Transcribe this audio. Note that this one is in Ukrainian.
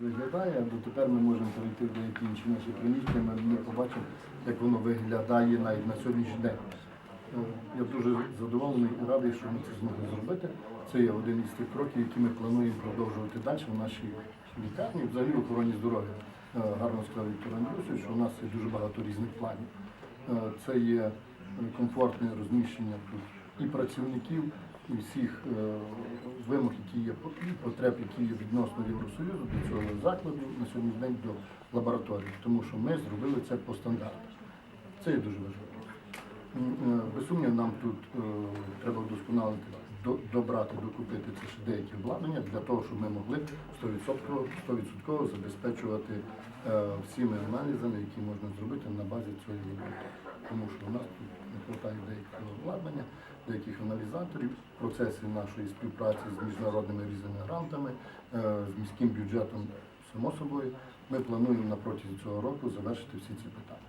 виглядає, дотепер ми можемо перейти в деякі інші наші приміщення, ми побачимо, як воно виглядає навіть на сьогоднішній день. Е, Я дуже задоволений і радий, що ми це змогли зробити. Це є один із тих кроків, які ми плануємо продовжувати далі в нашій лікарні, взагалі в охороні здоров'я. Е, Гарно сказав Віктор Андрюсович, що у нас є дуже багато різних планів. Е, Це є комфортне розміщення тут і працівників, і всіх вимог, які є і потреб, які є відносно Євросоюзу до цього закладу на сьогоднішній день до лабораторії, тому що ми зробили це по стандарту. Це є дуже важливо. Е, Без сумніву, нам тут е, треба вдосконалити, до- добрати, докупити це ще деякі обладнання для того, щоб ми могли 100%, 100% забезпечувати е, всіми аналізами, які можна зробити на базі цієї лабораторії. Тому що у нас тут не вистачає деякого обладнання, деяких аналізаторів, процеси нашої співпраці з міжнародними різними грантами, е, з міським бюджетом, само собою. Ми плануємо на протязі цього року завершити всі ці питання.